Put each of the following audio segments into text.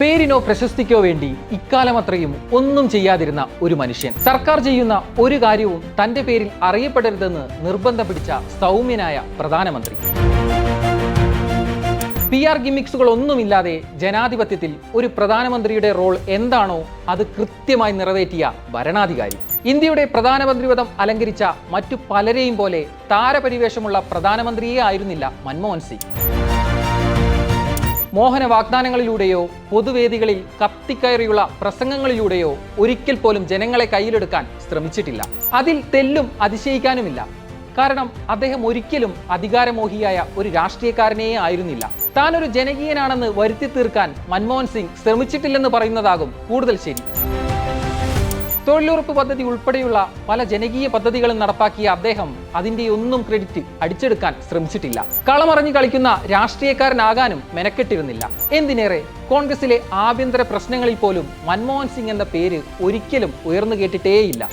പേരിനോ പ്രശസ്തിക്കോ വേണ്ടി ഇക്കാലമത്രയും ഒന്നും ചെയ്യാതിരുന്ന ഒരു മനുഷ്യൻ. സർക്കാർ ചെയ്യുന്ന ഒരു കാര്യവും തന്റെ പേരിൽ അറിയപ്പെടരുതെന്ന് നിർബന്ധം പിടിച്ച സൗമ്യനായ പ്രധാനമന്ത്രി. പി ആർ ഗിമിക്സുകൾ ഒന്നുമില്ലാതെ ജനാധിപത്യത്തിൽ ഒരു പ്രധാനമന്ത്രിയുടെ റോൾ എന്താണോ അത് കൃത്യമായി നിറവേറ്റിയ ഭരണാധികാരി. ഇന്ത്യയുടെ പ്രധാനമന്ത്രി പദം അലങ്കരിച്ച മറ്റു പലരെയും പോലെ താരപരിവേഷമുള്ള പ്രധാനമന്ത്രിയേ ആയിരുന്നില്ല മൻമോഹൻ സിംഗ്. മോഹന വാഗ്ദാനങ്ങളിലൂടെയോ പൊതുവേദികളിൽ കത്തിക്കയറിയുള്ള പ്രസംഗങ്ങളിലൂടെയോ ഒരിക്കൽ പോലും ജനങ്ങളെ കയ്യിലെടുക്കാൻ ശ്രമിച്ചിട്ടില്ല. അതിൽ തെല്ലും അതിശയിക്കാനുമില്ല. കാരണം അദ്ദേഹം ഒരിക്കലും അധികാരമോഹിയായ ഒരു രാഷ്ട്രീയക്കാരനെയേ ആയിരുന്നില്ല. താനൊരു ജനകീയനാണെന്ന് വരുത്തി തീർക്കാൻ മൻമോഹൻ സിംഗ് ശ്രമിച്ചിട്ടില്ലെന്ന് പറയുന്നതാകും കൂടുതൽ ശരി. തൊഴിലുറപ്പ് പദ്ധതി ഉൾപ്പെടെയുള്ള പല ജനകീയ പദ്ധതികളും നടപ്പാക്കിയ അദ്ദേഹം അതിന്റെ ഒന്നും ക്രെഡിറ്റ് അടിച്ചെടുക്കാൻ ശ്രമിച്ചിട്ടില്ല. കളമറിഞ്ഞു കളിക്കുന്ന രാഷ്ട്രീയക്കാരനാകാനും മെനക്കെട്ടിരുന്നില്ല. എന്തിനേറെ? കോൺഗ്രസിലെ ആഭ്യന്തര പ്രശ്നങ്ങളിൽ പോലും മൻമോഹൻ സിംഗ് എന്ന പേര് ഒരിക്കലും ഉയർന്നു കേട്ടിട്ടേയില്ല.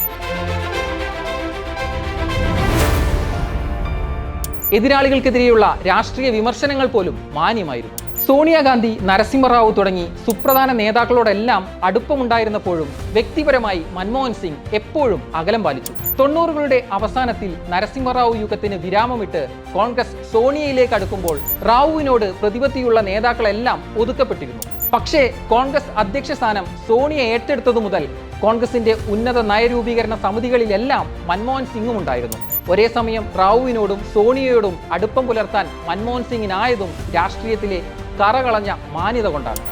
എതിരാളികൾക്കെതിരെയുള്ള രാഷ്ട്രീയ വിമർശനങ്ങൾ പോലും മാന്യമായിരുന്നു. സോണിയാഗാന്ധി നരസിംഹറാവു തുടങ്ങി സുപ്രധാന നേതാക്കളോടെല്ലാം അടുപ്പമുണ്ടായിരുന്നപ്പോഴും വ്യക്തിപരമായി മൻമോഹൻ സിംഗ് എപ്പോഴും അകലം പാലിച്ചു. തൊണ്ണൂറുകളുടെ അവസാനത്തിൽ നരസിംഹറാവു യുഗത്തിന് വിരാമമിട്ട് കോൺഗ്രസ് സോണിയയിലേക്ക് അടുക്കുമ്പോൾ റാവുവിനോട് പ്രതിപത്തിയുള്ള നേതാക്കളെല്ലാം ഒതുക്കപ്പെട്ടിരുന്നു. പക്ഷേ കോൺഗ്രസ് അധ്യക്ഷ സ്ഥാനം സോണിയ ഏറ്റെടുത്തതു മുതൽ കോൺഗ്രസിന്റെ ഉന്നത നയരൂപീകരണ സമിതികളിലെല്ലാം മൻമോഹൻ സിംഗും ഉണ്ടായിരുന്നു. ഒരേ സമയം റാവുവിനോടും സോണിയയോടും അടുപ്പം പുലർത്താൻ മൻമോഹൻ സിംഗിനായതും രാഷ്ട്രീയത്തിലെ കറകളഞ്ഞ മാന്യത കൊണ്ടാണ്.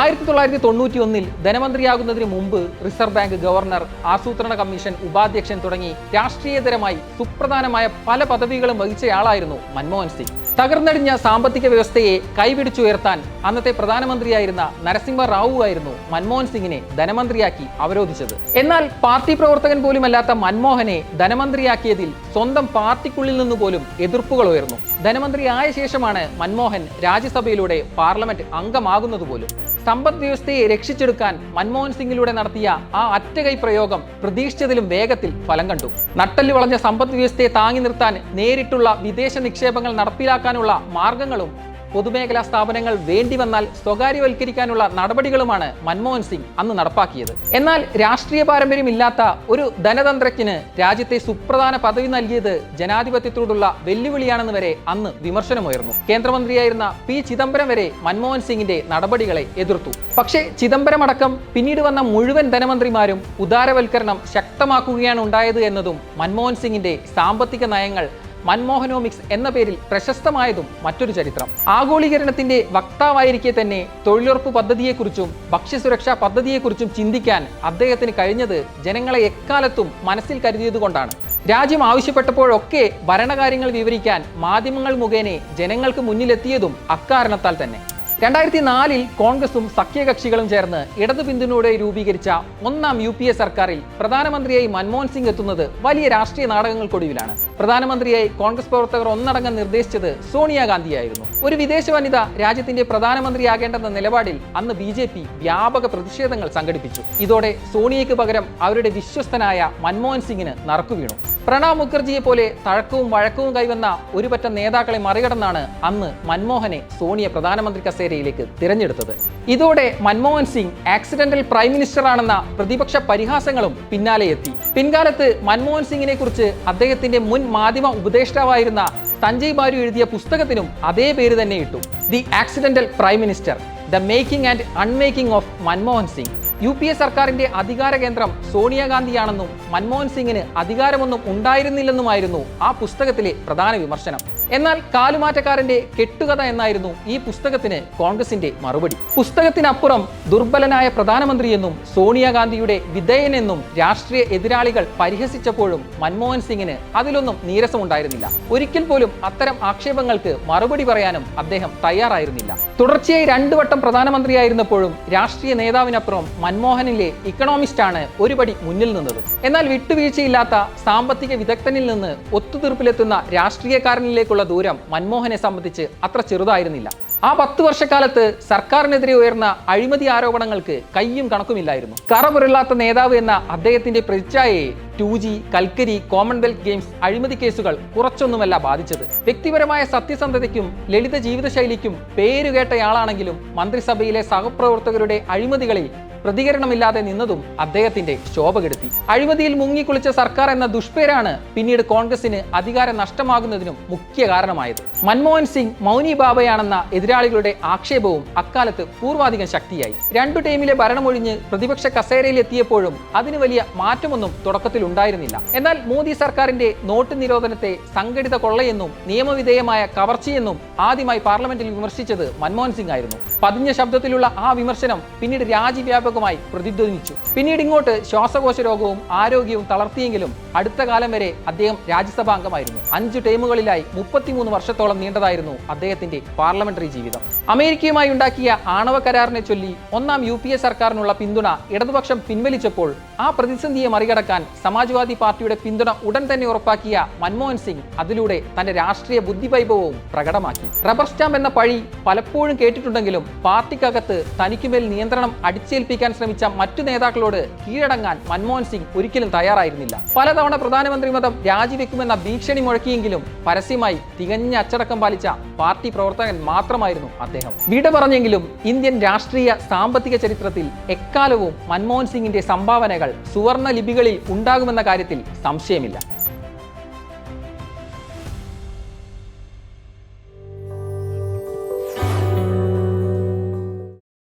ആയിരത്തി തൊള്ളായിരത്തി തൊണ്ണൂറ്റി ഒന്നിൽ ധനമന്ത്രിയാകുന്നതിന് മുമ്പ് റിസർവ് ബാങ്ക് ഗവർണർ ആസൂത്രണ കമ്മീഷൻ ഉപാധ്യക്ഷൻ തുടങ്ങി രാഷ്ട്രീയതരമായി സുപ്രധാനമായ പല പദവികളും വഹിച്ചയാളായിരുന്നു മൻമോഹൻ സിംഗ്. തകർന്നടിഞ്ഞ സാമ്പത്തിക വ്യവസ്ഥയെ കൈപിടിച്ചുയർത്താൻ അന്നത്തെ പ്രധാനമന്ത്രിയായിരുന്ന നരസിംഹ റാവു ആയിരുന്നു മൻമോഹൻ സിംഗിനെ ധനമന്ത്രിയാക്കി അവരോധിച്ചത്. എന്നാൽ പാർട്ടി പ്രവർത്തകൻ പോലുമല്ലാത്ത മൻമോഹനെ ധനമന്ത്രിയാക്കിയതിൽ സ്വന്തം പാർട്ടിക്കുള്ളിൽ നിന്ന് പോലും എതിർപ്പുകൾ ഉയർന്നു. ധനമന്ത്രിയായ ശേഷമാണ് മൻമോഹൻ രാജ്യസഭയിലൂടെ പാർലമെന്റ് അംഗമാകുന്നത് പോലും. സമ്പദ് വ്യവസ്ഥയെ രക്ഷിച്ചെടുക്കാൻ മൻമോഹൻ സിംഗിലൂടെ നടത്തിയ ആ അറ്റകൈ പ്രയോഗം പ്രതീക്ഷിച്ചതിലും വേഗത്തിൽ ഫലം കണ്ടു. നട്ടൽ വളഞ്ഞ സമ്പദ് വ്യവസ്ഥയെ താങ്ങി നിർത്താൻ നേരിട്ടുള്ള വിദേശ നിക്ഷേപങ്ങൾ നടപ്പിലാക്കാനുള്ള മാർഗങ്ങളും പൊതുമേഖലാ സ്ഥാപനങ്ങൾ വേണ്ടി വന്നാൽ സ്വകാര്യവൽക്കരിക്കാനുള്ള നടപടികളുമാണ് മൻമോഹൻ സിംഗ് അന്ന് നടപ്പാക്കിയത്. എന്നാൽ രാഷ്ട്രീയ പാരമ്പര്യമില്ലാത്ത ഒരു ധനതന്ത്രജ്ഞന് രാജ്യത്തെ സുപ്രധാന പദവി നൽകിയത് ജനാധിപത്യത്തോടുള്ള വെല്ലുവിളിയാണെന്ന് വരെ അന്ന് വിമർശനമുയർന്നു. കേന്ദ്രമന്ത്രിയായിരുന്ന പി ചിദംബരം വരെ മൻമോഹൻ സിംഗിന്റെ നടപടികളെ എതിർത്തു. പക്ഷേ ചിദംബരം അടക്കം പിന്നീട് വന്ന മുഴുവൻ ധനമന്ത്രിമാരും ഉദാരവൽക്കരണം ശക്തമാക്കുകയാണ് ഉണ്ടായത് എന്നതും മൻമോഹൻ സിംഗിന്റെ സാമ്പത്തിക നയങ്ങൾ മൻമോഹനോമിക്സ് എന്ന പേരിൽ പ്രശസ്തമായതും മറ്റൊരു ചരിത്രം. ആഗോളീകരണത്തിന്റെ വക്താവായിരിക്കെ തന്നെ തൊഴിലുറപ്പ് പദ്ധതിയെക്കുറിച്ചും ഭക്ഷ്യസുരക്ഷാ പദ്ധതിയെക്കുറിച്ചും ചിന്തിക്കാൻ അദ്ദേഹത്തിന് കഴിഞ്ഞത് ജനങ്ങളെ എക്കാലത്തും മനസ്സിൽ കരുതിയതുകൊണ്ടാണ് രാജ്യം ആവശ്യപ്പെട്ടപ്പോഴൊക്കെ ഭരണകാര്യങ്ങൾ വിവരിക്കാൻ മാധ്യമങ്ങൾ മുഖേന ജനങ്ങൾക്ക് മുന്നിലെത്തിയതും അക്കാരണത്താൽ തന്നെ. രണ്ടായിരത്തി നാലിൽ കോൺഗ്രസും സഖ്യകക്ഷികളും ചേർന്ന് ഇടതു പിന്തുണയോടെ രൂപീകരിച്ച ഒന്നാം യു പി എ സർക്കാരിൽ പ്രധാനമന്ത്രിയായി മൻമോഹൻ സിംഗ് എത്തുന്നത് വലിയ രാഷ്ട്രീയ നാടകങ്ങൾക്കൊടുവിലാണ്. പ്രധാനമന്ത്രിയായി കോൺഗ്രസ് പ്രവർത്തകർ ഒന്നടങ്കം നിർദ്ദേശിച്ചത് സോണിയാഗാന്ധിയായിരുന്നു ഒരു വിദേശ വനിത രാജ്യത്തിന്റെ പ്രധാനമന്ത്രിയാകേണ്ടെന്ന നിലപാടിൽ അന്ന് ബി ജെ പി വ്യാപക പ്രതിഷേധങ്ങൾ സംഘടിപ്പിച്ചു. ഇതോടെ സോണിയയ്ക്ക് പകരം അവരുടെ വിശ്വസ്തനായ മൻമോഹൻ സിംഗിന് നറുക്കുവീണു പ്രണാബ് മുഖർജിയെ പോലെ തഴക്കവും വഴക്കവും കൈവന്ന ഒരുപറ്റം നേതാക്കളെ മറികടന്നാണ് അന്ന് മൻമോഹനെ സോണിയ പ്രധാനമന്ത്രി കസേരയിലേക്ക് തിരഞ്ഞെടുത്തത്. ഇതോടെ Manmohan Singh accidental prime minister ആണെന്ന പ്രതിപക്ഷ പരിഹാസങ്ങളും പിന്നാലെ എത്തി. പിൻകാലത്ത് മൻമോഹൻ സിംഗിനെ കുറിച്ച് അദ്ദേഹത്തിന്റെ മുൻ മാധ്യമ ഉപദേഷ്ടാവായിരുന്ന സഞ്ജയ് ബാരു എഴുതിയ പുസ്തകത്തിനും അതേ പേര് തന്നെ ഇട്ടു. The accidental prime minister the making and unmaking of Manmohan Singh. U P A സർക്കാരിന്റെ അധികാര കേന്ദ്രം സോണിയാഗാന്ധിയാണെന്നും മൻമോഹൻ സിംഗിന് അധികാരമൊന്നും ഉണ്ടായിരുന്നില്ലെന്നുമായിരുന്നു ആ പുസ്തകത്തിലെ പ്രധാന വിമർശനം. എന്നാൽ കാലുമാറ്റക്കാരന്റെ കെട്ടുകഥ എന്നായിരുന്നു ഈ പുസ്തകത്തിന് കോൺഗ്രസിന്റെ മറുപടി. പുസ്തകത്തിനപ്പുറം ദുർബലനായ പ്രധാനമന്ത്രിയെന്നും സോണിയാഗാന്ധിയുടെ വിധേയനെന്നും രാഷ്ട്രീയ എതിരാളികൾ പരിഹസിച്ചപ്പോഴും മൻമോഹൻ സിംഗിന് അതിലൊന്നും നീരസമുണ്ടായിരുന്നില്ല. ഒരിക്കൽ പോലും അത്തരം ആക്ഷേപങ്ങൾക്ക് മറുപടി പറയാനും അദ്ദേഹം തയ്യാറായിരുന്നില്ല. തുടർച്ചയായി രണ്ടു വട്ടം പ്രധാനമന്ത്രിയായിരുന്നപ്പോഴും രാഷ്ട്രീയ നേതാവിനപ്പുറം മൻമോഹനിലെ ഇക്കണോമിസ്റ്റ് ആണ് ഒരുപടി മുന്നിൽ നിന്നത്. എന്നാൽ വിട്ടുവീഴ്ചയില്ലാത്ത സാമ്പത്തിക വിദഗ്ധനിൽ നിന്ന് ഒത്തുതീർപ്പിലെത്തുന്ന രാഷ്ട്രീയക്കാരനിലേക്കുള്ള ദൂരം മൻമോഹനെ സംബന്ധിച്ച് അത്ര ചെറുതായിരുന്നില്ല. ആ പത്ത് വർഷക്കാലത്ത് സർക്കാരിനെതിരെ ഉയർന്ന അഴിമതി ആരോപണങ്ങൾക്ക് കയ്യും കണക്കുമില്ലായിരുന്നു. കറപുരല്ലാത്ത നേതാവ് എന്ന അദ്ദേഹത്തിന്റെ പ്രതിച്ഛായയെ ടു ജി കൽക്കരി കോമൺവെൽത്ത് ഗെയിംസ് അഴിമതി കേസുകൾ കുറച്ചൊന്നുമല്ല ബാധിച്ചത്. വ്യക്തിപരമായ സത്യസന്ധതയ്ക്കും ലളിത ജീവിതശൈലിക്കും പേരുകേട്ടയാളാണെങ്കിലും മന്ത്രിസഭയിലെ സഹപ്രവർത്തകരുടെ അഴിമതികളിൽ പ്രതികരണമില്ലാതെ നിന്നതും അദ്ദേഹത്തിന്റെ ശോഭ കെടുത്തി. അഴിമതിയിൽ മുങ്ങിക്കുളിച്ച സർക്കാർ എന്ന ദുഷ്പേരാണ് പിന്നീട് കോൺഗ്രസിന് അധികാരം നഷ്ടമാകുന്നതിനും മുഖ്യ കാരണമായത്. മൻമോഹൻ സിംഗ് മൗനി ബാബയാണെന്ന എതിരാളികളുടെ ആക്ഷേപവും അക്കാലത്ത് പൂർവാധികം ശക്തിയായി. രണ്ടു ടീമിലെ ഭരണമൊഴിഞ്ഞ് പ്രതിപക്ഷ കസേരയിൽ എത്തിയപ്പോഴും അതിന് വലിയ മാറ്റമൊന്നും തുടക്കത്തിൽ ഉണ്ടായിരുന്നില്ല എന്നാൽ മോദി സർക്കാരിന്റെ നോട്ട് നിരോധനത്തെ സംഘടിത കൊള്ളയെന്നും നിയമവിധേയമായ കവർച്ചയെന്നും ആദ്യമായി പാർലമെന്റിൽ വിമർശിച്ചത് മൻമോഹൻ സിംഗ് ആയിരുന്നു. പതിഞ്ഞ ശബ്ദത്തിലുള്ള ആ വിമർശനം പിന്നീട് രാജ്യവ്യാപകമായി പ്രതിധ്വനിച്ചു. പിന്നീട് ഇങ്ങോട്ട് ശ്വാസകോശ രോഗവും ആരോഗ്യവും തളർത്തിയെങ്കിലും അടുത്ത കാലം വരെ അദ്ദേഹം രാജ്യസഭാ അംഗമായിരുന്നു അഞ്ച് ടൈമുകളിലായി മുപ്പത്തിമൂന്ന് വർഷത്തോളം നീണ്ടതായിരുന്നു അദ്ദേഹത്തിന്റെ പാർലമെന്ററി ജീവിതം. അമേരിക്കയുമായി ഉണ്ടാക്കിയ ആണവ കരാറിനെ ചൊല്ലി ഒന്നാം യു സർക്കാരിനുള്ള പിന്തുണ ഇടതുപക്ഷം പിൻവലിച്ചപ്പോൾ ആ പ്രതിസന്ധിയെ മറികടക്കാൻ സമാജ്വാദി പാർട്ടിയുടെ പിന്തുണ ഉടൻ തന്നെ ഉറപ്പാക്കിയ മൻമോഹൻ സിംഗ് അതിലൂടെ തന്റെ രാഷ്ട്രീയ ബുദ്ധിവൈഭവവും പ്രകടമാക്കി. റബ്ബർ സ്റ്റാമ്പ് എന്ന പഴി പലപ്പോഴും കേട്ടിട്ടുണ്ടെങ്കിലും പാർട്ടിക്കകത്ത് തനിക്കുമേൽ നിയന്ത്രണം അടിച്ചേൽപ്പിക്കാൻ ശ്രമിച്ച മറ്റു നേതാക്കളോട് കീഴടങ്ങാൻ മൻമോഹൻ സിംഗ് ഒരിക്കലും തയ്യാറായിരുന്നില്ല. പലതവണ പ്രധാനമന്ത്രി മതം രാജിവെക്കുമെന്ന ഭീഷണി മുഴക്കിയെങ്കിലും പരസ്യമായി തികഞ്ഞ അച്ചടക്കം പാലിച്ച പാർട്ടി പ്രവർത്തകൻ മാത്രമായിരുന്നു അദ്ദേഹം. വിട പറഞ്ഞെങ്കിലും ഇന്ത്യൻ രാഷ്ട്രീയ സാമ്പത്തിക ചരിത്രത്തിൽ എക്കാലവും മൻമോഹൻ സിംഗിന്റെ സംഭാവനകൾ സുവർണ ലിപികളിൽ ഉണ്ടാകുമെന്ന കാര്യത്തിൽ സംശയമില്ല.